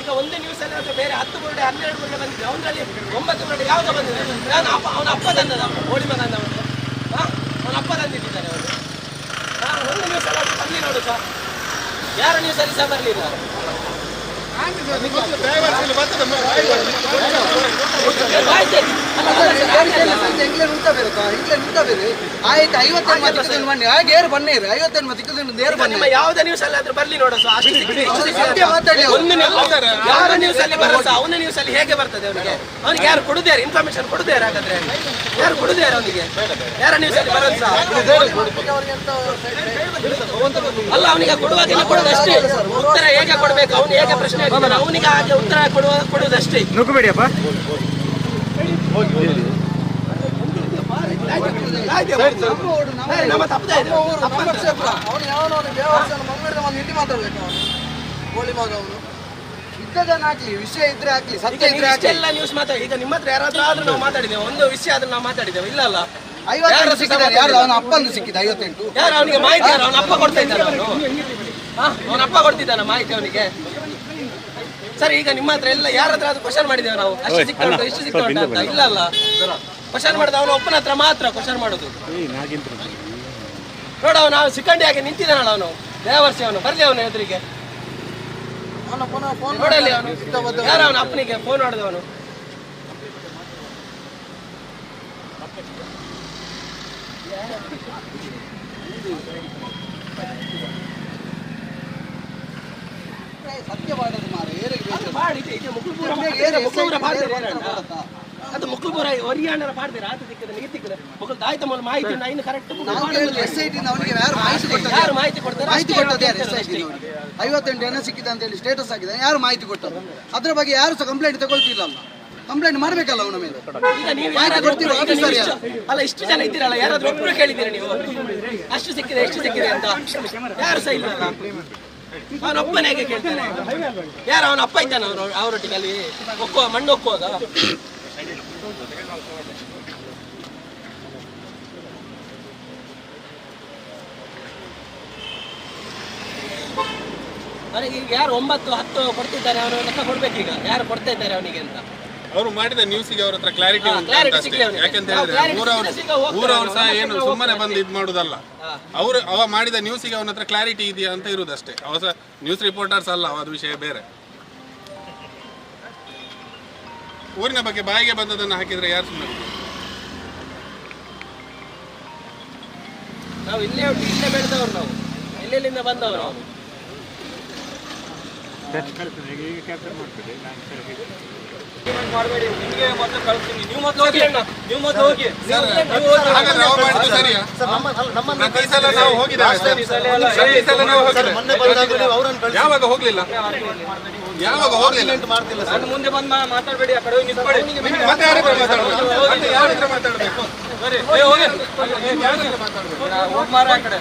ಈಗ ಒಂದೇ ನ್ಯೂಸ್ ಅಲ್ಲಿ ಬೇರೆ ಹತ್ತು ಬುರುಡೆ ಹನ್ನೆರಡು ಬುರುಡೆ ಬಂದಿದೆ. ಅವನಲ್ಲಿ ಒಂಬತ್ತು ಬುರುಡೆ ಯಾವ್ದು ಬಂದಿದೆ? ನಾನು ಅಪ್ಪ ಅವನ ಅಪ್ಪ ತಂದದ ಅವನು ಹೋಳಿ ಮಗ ಅವನು. ಹಾ? ಅವನ ಅಪ್ಪ ತಂದಿಟ್ಟಿದ್ದಾನೆ ಅವನು ನಾನು ಒಂದು ನ್ಯೂಸ್ ಅಲ್ಲಿ ಅದು ಬರಲಿ ನೋಡು ಸರ್. ಯಾರ ನ್ಯೂಸ್ ಅಲ್ಲಿ ಸಹ ಬರಲಿಲ್ಲ ಎಂಗ್ಲೇ ನುಂತ ಬೇರೆ ಇಂಗ್ಲೇ ನುಂತ ಬೇರೆ ಆಯ್ತು ಐವತ್ತೈದು ಮತ್ತಿಕ್ಕದನ್ನು ಬನ್ನಿ ಹಾಗೆ ಏರು ಬನ್ನೇರು ಐವತ್ತೈದು ಮತ್ತಿಕ್ಕದನ್ನು ನೇರು ಈಗ ಬನ್ನಿ ಯಾವುದೇ ನ್ಯೂಸ್ ಅಲ್ಲಿ ಆದ್ರೂ ಬರ್ಲಿ ನೋಡು ಸತ್ಯ ಮಾತಾಡಿ ಒಂದು ಯಾರ ನ್ಯೂಸ್ ಅಲ್ಲಿ ಬರಲ್ಲ ಸರ್ ಅವನ ನ್ಯೂಸ್ ಅಲ್ಲಿ ಹೇಗೆ ಬರ್ತದೆ ಅವನಿಗೆ ಅವನಿಗೆ ಯಾರು ಕೊಡುದಾರೆ ಇನ್ಫಾರ್ಮೇಶನ್ ಕೊಡುದಾರೆ ಹಾಗಾದ್ರೆ ಯಾರು ಕೊಡುದಾರೆ ಅವನಿಗೆ ಯಾರ ನ್ಯೂಸ್ ಅಲ್ಲಿ ಬರಲ್ಲ ಸರ್ ಅಲ್ಲ ಅವನಿಗೆ ಕೊಡುವಾಗ ಕೊಡುದಷ್ಟೇ ಉತ್ತರ ಹೇಗೆ ಕೊಡಬೇಕು ಅವನು ಹೇಗೆ ಪ್ರಶ್ನೆ ಅವನಿಗೆ ಹಾಗೆ ಉತ್ತರ ಕೊಡುವ ಕೊಡುವುದಷ್ಟೇ ನುಗ್ಗಬೇಡಿಯಪ್ಪ ಮಾತಾಡ್ಬೇಕು ಅವನು ಕೋಳಿ ಮಗ ಅವನು ಇದ್ದದನ್ನ ಹಾಕ್ಲಿ ವಿಷಯ ಇದ್ರೆ ಆಗ್ಲಿ ಸತ್ಯ ಇದ್ರೆ ಹಾಕ್ಲಿ. ಇಷ್ಟೆಲ್ಲ ನ್ಯೂಸ್ ಮಾತಾಡಿ ಈಗ ನಿಮ್ಮ ಹತ್ರ ಯಾರಾದ್ರೂ ಆದ್ರೂ ನಾವು ಮಾತಾಡಿದ್ದೇವೆ. ಒಂದು ವಿಷಯ ಆದ್ರೂ ನಾವು ಮಾತಾಡಿದ್ದೇವೆ. ಇಲ್ಲ ಅಲ್ಲ? ಐವತ್ತು ಸಿಕ್ಕಿದ್ದಾರೆ ಯಾರು? ಅವನ ಅಪ್ಪಂದು ಸಿಕ್ಕಿದ ಐವತ್ತೆಂಟು. ಯಾರು? ಅವನಿಗೆ ಮಾಹಿತಿ ಯಾರು? ಅವನ ಅಪ್ಪ ಕೊಡ್ತಾ ಇದ್ದಾನೆ ಅವನು. ಅವನ ಅಪ್ಪ ಕೊಡ್ತಿದ್ದಾನ ಮಾಹಿತಿ ಅವನಿಗೆ. ಸರಿ ಈಗ ನಿಮ್ಮ ಹತ್ರ ಎಲ್ಲ ಯಾರ ಹತ್ರ ಅದು ಕ್ವಶನ್ ಮಾಡಿದ್ದೇವೆ ನಾವು. ಅಷ್ಟು ಸಿಕ್ಕ ಉಂಟು ಇಷ್ಟು ಅಂತ. ಇಲ್ಲ ಅಲ್ಲ ಕ್ವಶನ್ ಮಾಡಿದ ಅವನು ಒಪ್ಪನ ಹತ್ರ ಮಾತ್ರ ಕ್ವಶನ್ ಮಾಡೋದು. ನೋಡ ಅವನು ನಾವು ಸಿಕ್ಕಂಡಿಯಾಗಿ ನಿಂತಿದ್ದಾನಲ್ಲ ಅವನು. ದೇವರ್ಸಿ ಅವನು. ಬರ್ಲಿ ಅವನು ಎದುರಿಗೆ. ಅವನ ನೋಡಲಿ ಅವನು ಯಾರ ಅವನು? ಅಪ್ಪನಿಗೆ ಫೋನ್ ಸತ್ಯ ಮಾಡೋದು. ಏರಿಗೆ ಬೇಕು ಇದೆ, ಮುಕುಲ್ಪುರ ಮುಕುಲ್ಪುರ? ಅದು ಮುಕುಲ್ಪುರ ಒರಿಯಾಣರ ಪಾಡ್ದಿರ ಆತ ಸಿಕ್ಕಿದೆ ನೀರು ಸಿಕ್ಕಿದೆ ಮುಕುಲ್ ದಾಯ್ತ ಮೂಲ ಮಾಹಿತಿ ಇನ್ನು ಕರೆಕ್ಟ್ ಯಾರು ಮಾಹಿತಿ ಕೊಟ್ಟದ್ದು? ಯಾರು ಮಾಹಿತಿ ಕೊಡ್ತಾರೆ? ಮಾಹಿತಿ ಕೊಟ್ಟದ್ದು ಯಾರು ಎಸ್ ಐ ಟಿ ಐವತ್ತೆಂಟು ಜನ ಸಿಕ್ಕಿದೆ ಅಂತ ಹೇಳಿ ಸ್ಟೇಟಸ್ ಆಗಿದೆ ಯಾರು ಮಾಹಿತಿ ಕೊಟ್ಟರು ಅದ್ರ ಬಗ್ಗೆ ಯಾರು ಸಹ ಕಂಪ್ಲೇಂಟ್ ತಗೊಳ್ತಿಲ್ಲ ಅಲ್ಲ ಕಂಪ್ಲೇಂಟ್ ಮಾಡ್ಬೇಕಲ್ಲ ಅವನ ಮೇಲೆ. ಈಗ ಮಾಹಿತಿ ಕೊಡ್ತೀರಾ? ಈಗ ಆಫೀಸರ್ ಅಲ್ಲ ಇಷ್ಟು ಜನ ಇದ್ದೀರಲ್ಲ ಯಾರಾದ್ರೂ ಒಬ್ರು ಕೇಳಿದ್ದೀರಾ ನೀವು? ಅಷ್ಟು ಸಿಕ್ಕಿದೆ ಎಷ್ಟು ಸಿಕ್ಕಿದೆ ಅಂತ. ಯಾರು ಸಹ ಇಲ್ಲ ಅವನ ಅಪ್ಪನ ಹೇಗೆ ಕೇಳ್ತಾನೆ ಯಾರು ಅವನ ಅಪ್ಪ ಇದ್ದಾನೆ ಅವನು ಅವರೊಟ್ಟಿಗೆ ಅಲ್ಲಿ ಒಕ್ಕುವ, ಮಣ್ಣು ಒಕ್ಕುವಾಗ ಅವನಿಗೆ ಈಗ ಯಾರು ಒಂಬತ್ತು, ಹತ್ತು ಕೊಡ್ತಿದ್ದಾರೆ, ಅವನು ಲೆಕ್ಕ ಕೊಡ್ಬೇಕೀಗ. ಯಾರು ಕೊಡ್ತಾ ಇದ್ದಾರೆ ಅವನಿಗೆ ಅಂತ? ಅವರು ಮಾಡಿದ ನ್ಯೂಸಿಗೆ ಅವ್ರ ಹತ್ರ ಕ್ಲಾರಿಟಿ ಉಂಟು ಅಂತ ಅಷ್ಟೇ. ಯಾಕೆಂತ ಹೇಳಿದ್ರೆ ಊರವ್ರು ಊರವ್ರು ಸಹ ಏನು ಸುಮ್ಮನೆ. ಬಂದು ಇದು ಮಾಡುದಲ್ಲ. ಅವರು ಅವ ಮಾಡಿದ ನ್ಯೂಸಿಗೆ ಅವನ ಹತ್ರ ಕ್ಲಾರಿಟಿ ಇದೆಯಾ ಅಂತ ಇರುದಷ್ಟೇ. ಅವ ಸಹ ನ್ಯೂಸ್ ರಿಪೋರ್ಟರ್ಸ್ ಅಲ್ಲ ಅವ್ ವಿಷಯ ಬೇರೆ. ಊರಿನ ಬಗ್ಗೆ ಬಾಯಿಗೆ ಬಂದದನ್ನು ಹಾಕಿದ್ರೆ ಯಾರು ಸುಮ್ಮನೆ? ನಾವು ಇಲ್ಲೇ ಇಲ್ಲೇ ಬೆಳೆದವರು ನಾವು. ಎಲ್ಲೆಲ್ಲಿಂದ ಬಂದವರು ನಾವು ಕ್ಯಾಪ್ಚರ್ ಅಣ್ಣ. ಹಾಗಾದ್ರೆ ಸಲ ನಾವು ಸರ್. ಸಲ ನಾವು ಹೋಗಿದ್ದೇವೆ. ಯಾವಾಗ ಹೋಗ್ಲಿಲ್ಲ? ಯಾವಾಗ ಹೋಗ್ಲಿಲ್ಲ? ನಾನು ಮುಂದೆ ಬಂದು ಮಾತಾಡಬೇಡಿ ಆ ಕಡೆ ಹೋಗಿ ನಿಂತ್ಕೊಳ್ಳಿ. ಮತ್ತೆ ಯಾರ ಹತ್ರ ಮಾತಾಡ್ಬೇಕು? ಮತ್ತೆ ಯಾರ ಹತ್ರ ಮಾತಾಡ್ಬೇಕು? ಏ, ಹೋಗಿ. ಹೋಗ್. ಮಾರ ಆ ಕಡೆ.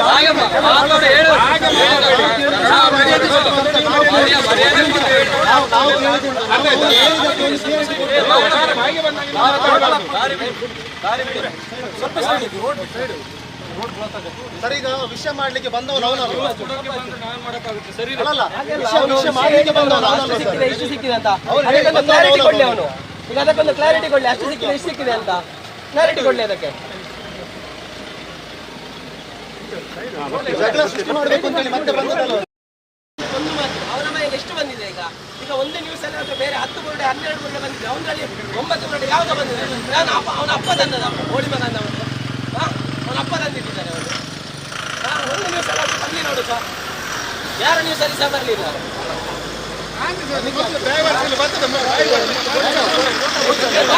ಹಾಗಮ್ಮ, ಮಾತಾಡು, ಹೇಳು. ಹಾ, ಮರ್ಯಾದೆ ಕೊಡು. ಮರ್ಯಾದೆ- ಮರ್ಯಾದೆ ಕೊಡು, ಹೇಳು. ಸರ್ ಈಗ ವಿಷಯ ಮಾಡ್ಲಿಕ್ಕೆ ಬಂದವನು ಅಲ್ಲಲ್ಲ ವಿಷಯ ವಿಷಯ ಮಾಡ್ಲಿಕ್ಕೆ ಬಂದವನು ಇಷ್ಟು ಸಿಕ್ಕಿದೆ ಅಂತ ಕ್ಲಾರಿಟಿ ಕೊಡ್ಲಿ ಅವನು ಈಗ ಅದಕ್ಕೊಂದು ಕ್ಲಾರಿಟಿ ಕೊಡ್ಲಿ ಅಷ್ಟು ಸಿಕ್ಕಿದೆ ಇಷ್ಟು ಸಿಕ್ಕಿದೆ ಅಂತ ಕ್ಲಾರಿಟಿ ಕೊಡ್ಲಿ ಅದಕ್ಕೆ ಜಗಳ ಸೃಷ್ಟಿ ಮಾಡ್ಬೇಕು ಅಂತ ಹೇಳಿ ಮತ್ತೆ ಬಂದದಲ್ಲ ಒಂದು ಮಾತು ಅವನ ಮನೆಗೆ ಎಷ್ಟು ಬಂದಿದೆ ಈಗ ಈಗ ಒಂದೇ ನ್ಯೂಸ್ ಅಲ್ಲಿ ಅಥವಾ ಬೇರೆ ಹತ್ತು ಬುರುಡೆ ಹನ್ನೆರಡು ಬುರುಡೆ ಬಂದಿದೆ ಅವನಲ್ಲಿ ಒಂಬತ್ತು ಬುರುಡೆ ಯಾವ್ದು ಬಂದಿದೆ ನಾನು ಅಪ್ಪ ಅವನ ಅಪ್ಪ ತಂದದ ಅವನು ಹೋಳಿ ಮಗ ಅಂದವನು ಹಾ ಅವನ ಅಪ್ಪ ತಂದಿಟ್ಟಿದ್ದಾನೆ ಅವನು ಹಾ ಒಂದು ನ್ಯೂಸ್ ಅಲ್ಲಿ ಅದು ಬರಲಿ ನೋಡು ಸರ್ ಯಾರ ನ್ಯೂಸ್ ಅಲ್ಲಿ ಸಹ ಬರಲಿಲ್ಲ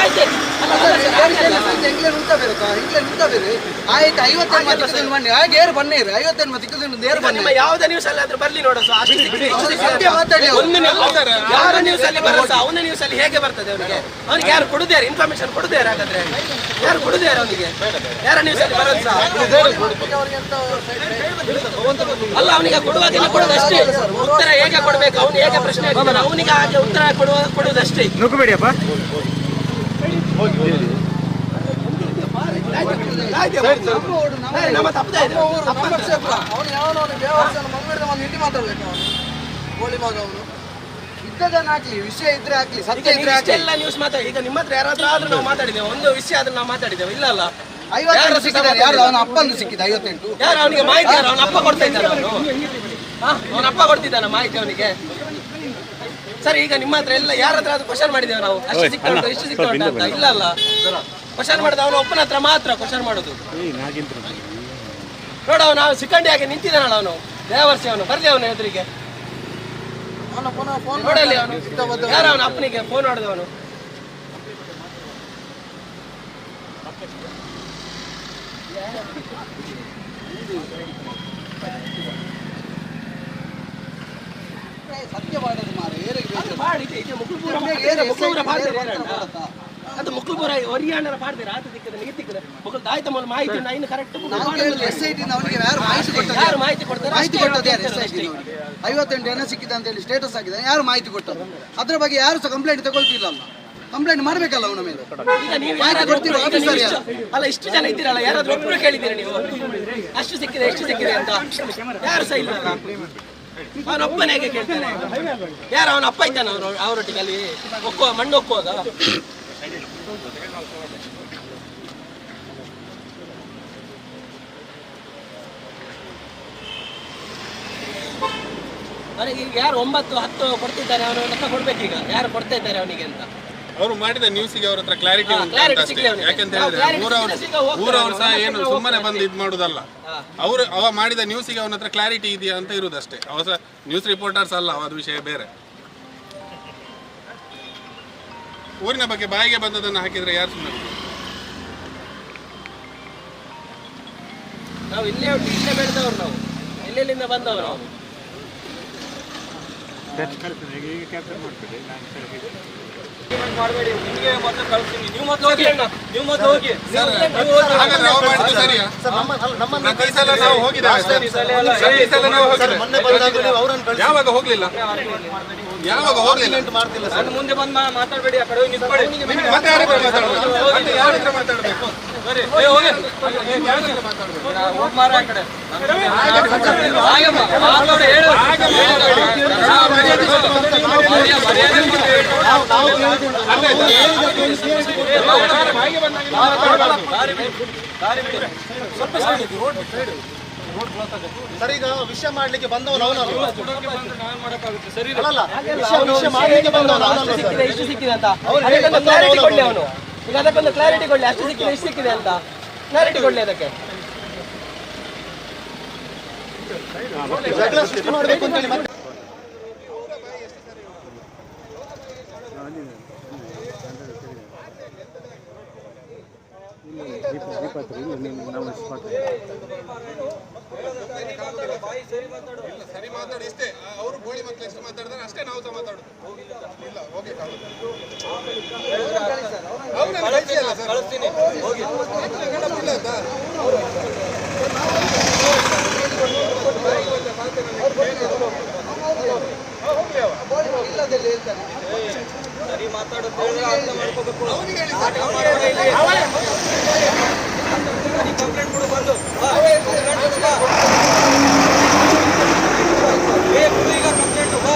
ಆಯ್ತು ಆಯ್ತು ಮತ್ತಿಕ್ಕದನ್ನು ಬನ್ನಿ ಹಾಗೆ ಏರು ಬನ್ನೇರು ಐವತ್ತೈದು ಮತ್ತಿಕ್ಕದನ್ನು ನೇರು ಈಗ ಬನ್ನಿ ನಿಮ್ಮ ಯಾವುದೇ ನ್ಯೂಸ್ ಅಲ್ಲಿ ಆದ್ರೂ ಬರ್ಲಿ ನೋಡು. ಒಂದು ಯಾರ ನ್ಯೂಸ್ ಅಲ್ಲಿ ಬರಲ್ಲ ಅವನ ನ್ಯೂಸ್ ಅಲ್ಲಿ ಹೇಗೆ ಬರ್ತದೆ ಅವನಿಗೆ ಅವ್ನಿಗೆ ಯಾರು ಕೊಡುದಾರೆ ಇನ್ಫಾರ್ಮೇಶನ್ ಕೊಡುದೇ ಹಾಗಾದ್ರೆ ಯಾರು ಕೊಡುದಾರೆ ಅವನಿಗೆ ಯಾರ ನ್ಯೂಸ್ ಅಲ್ಲಿ ಬರಲ್ಲ ಅಲ್ಲ ಅವನಿಗೆ ಕೊಡುವಾಗ ಕೊಡುದಷ್ಟೇ ಉತ್ತರ ಹೇಗೆ ಕೊಡ್ಬೇಕು ಅವನು ಹೇಗೆ ಪ್ರಶ್ನೆ ಅವನಿಗೆ ಹಾಗೆ ಉತ್ತರ ಕೊಡುವ ಕೊಡುವುದಷ್ಟೇ ನುಗ್ಗಬೇಡಿಯಪ್ಪ ಅವನು ಕೋಳಿ ಮಗ ಅವನು ಇದ್ದದನ್ನ ಹಾಕ್ಲಿ ವಿಷಯ ಇದ್ರೆ ಹಾಕ್ಲಿ ಸತ್ಯ ಇದ್ರೆ ಹಾಕ್ಲಿ ಎಲ್ಲ ನ್ಯೂಸ್ ಮಾತಾಡಿ ಈಗ ನಿಮ್ಮ ಹತ್ರ ಯಾರಾದ್ರೂ ಆದ್ರೂ ನಾವು ಮಾತಾಡಿದ್ದೇವೆ. ಒಂದು ವಿಷಯ ಆದ್ರೂ ನಾವು ಮಾತಾಡಿದ್ದೇವೆ. ಇಲ್ಲ ಅಲ್ಲ? ಐವತ್ತೆಂಟು ಸಿಕ್ಕಿದ್ದಾರೆ ಯಾರು? ಅವನ ಅಪ್ಪಂದು ಸಿಕ್ಕಿದ ಐವತ್ತೆಂಟು. ಯಾರು ಅವನಿಗೆ ಮಾಹಿತಿ ಯಾರು? ಅವನ ಅಪ್ಪ ಕೊಡ್ತಾ ಇದ್ದಾನೆ ಅವನು? ಅವನ ಅಪ್ಪ ಕೊಡ್ತಿದ್ದಾನ ಮಾಹಿತಿ ಅವನಿಗೆ? ಸರಿ ಈಗ ನಿಮ್ಮ ಹತ್ರ ಎಲ್ಲ ಯಾರ ಹತ್ರ ಕ್ವಶನ್ ಮಾಡಿದ್ದೇವೆ ನಾವು. ಅಷ್ಟು ಸಿಕ್ತಾ ಉಂಟು ಇಷ್ಟು ಸಿಕ್ತಾ ಉಂಟು ಅಂತ? ಇಲ್ಲ ಅಲ್ಲ. ಕ್ವಶನ್ ಮಾಡಿದ ಅವನು ಒಪ್ಪನ ಹತ್ರ ಮಾತ್ರ ಕ್ವಶನ್ ಮಾಡೋದು. ನೋಡ ಅವನು ಸಿಕ್ಕಂಡಿ ಹಾಗೆ ನಿಂತಿದ್ದಾನಲ್ಲ ಅವನು. ದೇವರ್ಸಿ ಅವನು. ಬರ್ಲಿ ಅವನು ಎದುರಿಗೆ. ಅವನ ನೋಡಲಿ ಅವನು. ಯಾರ ಅವನ ಅಪ್ಪನಿಗೆ ಫೋನ್ ಮಾಡೋದು ಮಾರ ಏರಿಗೆ ಅದು ಆತ ದಿಕ್ಕದ ದಿಕ್ಕದ ತಾಯ್ತ ಮೂಲ ಮಾಹಿತಿ ಇನ್ನು ಕರೆಕ್ಟ್ ಯಾರು ಮಾಹಿತಿ ಕೊಟ್ಟದ್ದು? ಯಾರು ಮಾಹಿತಿ ಕೊಡ್ತಾರೆ? ಮಾಹಿತಿ ಕೊಟ್ಟದ್ದು ಯಾರು ಎಸ್ ಐ ಟಿ. ಐವತ್ತೆಂಟು ಜನ ಸಿಕ್ಕಿದೆ ಅಂತ ಹೇಳಿ ಸ್ಟೇಟಸ್ ಆಗಿದೆ ಯಾರು ಮಾಹಿತಿ ಕೊಟ್ಟರು ಅದ್ರ ಬಗ್ಗೆ ಯಾರು ಸಹ ಕಂಪ್ಲೇಂಟ್ ತಗೊಳ್ತಿಲ್ಲ ಕಂಪ್ಲೇಂಟ್ ಮಾಡಬೇಕಲ್ಲ ಅವನ ಮೇಲೆ. ಮಾಹಿತಿ ಕೊಡ್ತೀರಾ ಇಷ್ಟು- ಅಲ್ಲ ಇಷ್ಟು ಜನ ಇದ್ದೀರಲ್ಲ ಯಾರಾದ್ರೂ ಒಬ್ಬರು ಕೇಳಿದ್ದೀರಾ ನೀವು? ಅಷ್ಟು ಸಿಕ್ಕಿದೆ ಎಷ್ಟು ಸಿಕ್ಕಿದೆ ಅಂತ. ಯಾರು ಸಹ ಇಲ್ಲ. ಅವನ ಅಪ್ಪನೇ ಹೇಗೆ ಕೇಳ್ತಾನೆ. ಯಾರು ಅವನ ಅಪ್ಪ ಇದ್ದಾನೆ ಅವರು ಅವರೊಟ್ಟಿಗೆ ಅಲ್ಲಿ ಒಕ್ಕುವ ಮಣ್ಣು ಒಕ್ಕುವಾಗ? ಅವನಿಗೆ ಈಗ ಯಾರು ಒಂಬತ್ತು, ಹತ್ತು ಕೊಡ್ತಿದ್ದಾರೆ, ಅವನು ಲೆಕ್ಕ ಕೊಡ್ಬೇಕೀಗ. ಯಾರು ಕೊಡ್ತಾ ಇದ್ದಾರೆ ಅವನಿಗೆ ಅಂತ? ಅವರು ಮಾಡಿದ ನ್ಯೂಸಿಗೆ ಅವ್ರ ಹತ್ರ ಕ್ಲಾರಿಟಿ ಉಂಟು ಅಂತ ಅಷ್ಟೇ. ಯಾಕೆಂತ ಹೇಳಿದ್ರೆ ಊರವ್ರು ಊರವ್ರು ಸಹ ಏನು ಸುಮ್ಮನೆ ಬಂದು ಇದು ಮಾಡುದಲ್ಲ. ಅವರು ಅವ ಮಾಡಿದ ನ್ಯೂಸಿಗೆ ಅವನ ಹತ್ರ ಕ್ಲಾರಿಟಿ ಇದೆಯಾ ಅಂತ ಇರುದಷ್ಟೇ. ಅವ ಸಹ ನ್ಯೂಸ್ ರಿಪೋರ್ಟರ್ಸ್ ಅಲ್ಲ ಅದು ವಿಷಯ ಬೇರೆ. ಊರಿನ ಬಗ್ಗೆ ಬಾಯಿಗೆ ಬಂದದನ್ನ ಹಾಕಿದ್ರೆ ಯಾರು ಸುಮ್ಮನೆ ನಾವು ಇಲ್ಲೇ ಇಲ್ಲೇ ಬೆಳೆದವರು ನಾವು. ಎಲ್ಲೆಲ್ಲಿಂದ ಬಂದವರು ನಾವು ಮಾಡಬೇಡಿ. ನಿಮಗೆ ಮೊದಲು ಕಳಿಸ್ತೀನಿ. ನೀವು ಮೊದಲು ಹೋಗಿ. ನೀವು ಮೊದಲು ಹೋಗಿ. Sir sir. ಸರ್ ಯಾವಾಗ ಹೋಗ್ಲಿಲ್ಲ? ಯಾವಾಗ ಹೋಗ್ಲಿಲ್ಲ? ಸರ್. ನಾನು ಮುಂದೆ ಬಂದು ಮಾತಾಡಬೇಡಿ ಆ ಕಡೆ ಹೋಗಿ ನಿಂತ್ಕೊಳ್ಳಿ. ಮತ್ತೆ ಯಾರ ಹತ್ರ ಮಾತಾಡ್ಬೇಕು? ಮತ್ತೆ ಯಾರ ಹತ್ರ ಮಾತಾಡ್ಬೇಕು? ಏ, ಹೋಗಿ. ಹೋಗ್ ಮಾರ ಆ ಕಡೆ. ಹಾಗಮ್ಮ, ಮಾತಾಡು, ಹೇಳು. ಕೊಟ್ಟು ಮರ್ಯಾದೆ- ಸರ್ ಈಗ ವಿಷಯ ಮಾಡ್ಲಿಕ್ಕೆ ಬಂದವನು ಅವನಲ್ಲ ಸರಿ ಅಲ್ಲಲ್ಲ ವಿಷಯ ವಿಷಯ ಮಾಡ್ಲಿಕ್ಕೆ ಬಂದವನು ಅವನಲ್ಲ ಸಿಕ್ಕಿದೆ ಇಷ್ಟು ಸಿಕ್ಕಿದೆ ಅಂತ. ಅದಕ್ಕೊಂದು ಕ್ಲಾರಿಟಿ ಕೊಡ್ಲಿ ಅವನು. ಈಗ ಅದಕ್ಕೊಂದು ಕ್ಲಾರಿಟಿ ಕೊಡ್ಲಿ ಅಷ್ಟು ಸಿಕ್ಕಿದೆ ಇಷ್ಟು ಸಿಕ್ಕಿದೆ ಅಂತ. ಕ್ಲಾರಿಟಿ ಕೊಡ್ಲಿ ಅದಕ್ಕೆ. ಜಗಳ ಸೃಷ್ಟಿ ಮಾಡಬೇಕು ಅಂತ ಹೇಳಿ ಮತ್ತೆ. ಸರಿ ಮಾತಾಡಿ ಇಷ್ಟೇ ಅವರು ಗೋಳಿ ಮಕ್ಕಳು ಎಷ್ಟು ಮಾತಾಡಿದ್ರೆ ಅಷ್ಟೇ ನಾವು ಸಹ ಮಾತಾಡುದು. ಇಲ್ಲ ಹೋಗಿ ಇಲ್ಲದಲ್ಲಿ ಹೇಳ್ತಾನೆ ಕನ್ನಡದಲ್ಲಿ ಹೇಳ್ತಾ ಇದೀನಿ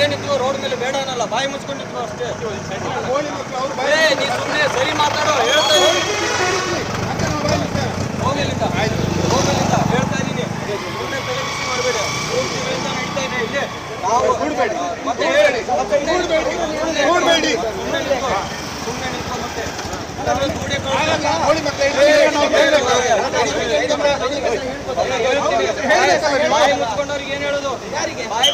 ಇಲ್ಲೇ ರೋಡ್ ಮೇಲೆ ಬೇಡ ಅನ್ನಲ್ಲ ಬಾಯಿ ಮುಚ್ಕೊಂಡಿದ್ವಿ ಅಷ್ಟೇ. ಏ, ನೀ ಸುಮ್ಮನೆ ಸರಿ ಮಾತಾಡೋ ಹೇಳ್ತಾ ಇದೀನಿ ಹೋಗಿಲ್ಲಿಂದ ಹೋಗಲಿಂದ ಹೇಳ್ತಾ ಇದೀನಿ ಸುಮ್ಮನೆ ತಲೆ ಬಿಸಿ ಮಾಡಬೇಡಿ. ಹೋಗ್ತೀವಿ ಅಂತ ನಡೀತಾ ಇದೆ ಇಲ್ಲೇ ನಾವು ಮತ್ತೆ ಹೇಳಿ. ಸುಮ್ಮನೆ ಸುಮ್ಮನೆ ನಿಂತ್ಕೋ ಮತ್ತೆ ಬಾಯಿ ಮುಚ್ಕೊಂಡವ್ರಿಗೆ ಏನ್ ಹೇಳೋದು? ಯಾರಿಗೆ? ಬಾಯಿ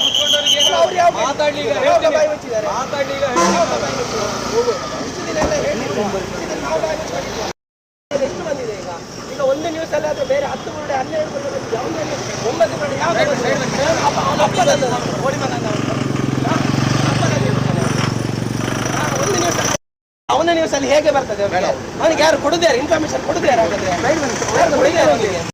ಒಂದು ನ್ಯೂಸ್ ಅಲ್ಲಿ ಆದ್ರೆ ಬೇರೆ ಹತ್ತು ಯಾವ್ದು ಅವನ. ನ್ಯೂಸ್ ಅಲ್ಲಿ ಹೇಗೆ ಬರ್ತದೆ? ಅವನಿಗೆ ಯಾರು ಕೊಡುದಾರೆ ಇನ್ಫಾರ್ಮೇಶನ್ ಕೊಡುದಾರೆ ಹಾಗಾದ್ರೆ?